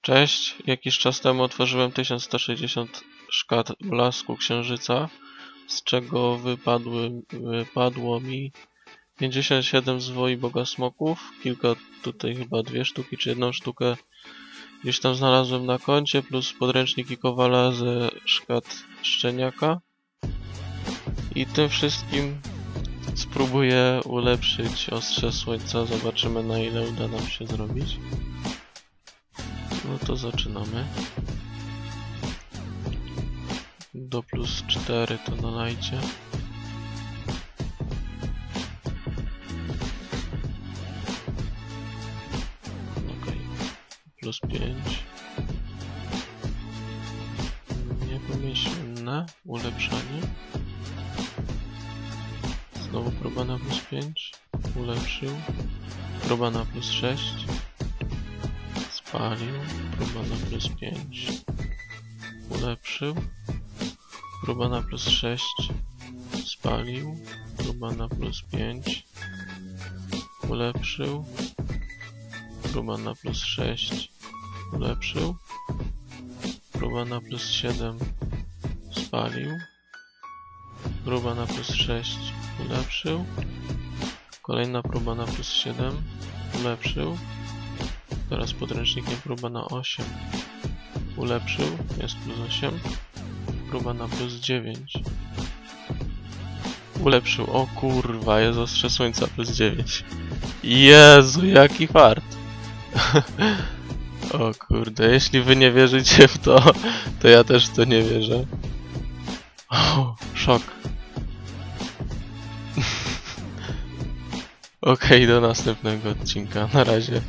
Cześć, jakiś czas temu otworzyłem 1160 szkat blasku księżyca, z czego wypadły, wypadło mi 57 zwoi boga smoków, kilka tutaj chyba dwie sztuki czy jedną sztukę gdzieś tam znalazłem na koncie, plus podręczniki Kowala ze szkat szczeniaka. I tym wszystkim spróbuję ulepszyć ostrze słońca, zobaczymy na ile uda nam się zrobić. No to zaczynamy. Do plus 4 to nalajcie. Ok. Plus 5. Niepomyślne ulepszanie. Znowu próba na plus 5. Ulepszył. Próba na plus 6 spalił, próba na plus 5, ulepszył, próba na plus 6, spalił, próba na plus 5, ulepszył, próba na plus 6, ulepszył, próba na plus 7, spalił, próba na plus 6, ulepszył, kolejna próba na plus 7, ulepszył, Teraz podręcznikiem próba na 8. Ulepszył, jest plus 8. Próba na plus 9. Ulepszył, o kurwa, jest ostrze słońca plus 9. Jezu, jaki fart. o kurde, jeśli wy nie wierzycie w to, to ja też w to nie wierzę. O, szok. Okej, do następnego odcinka. Na razie.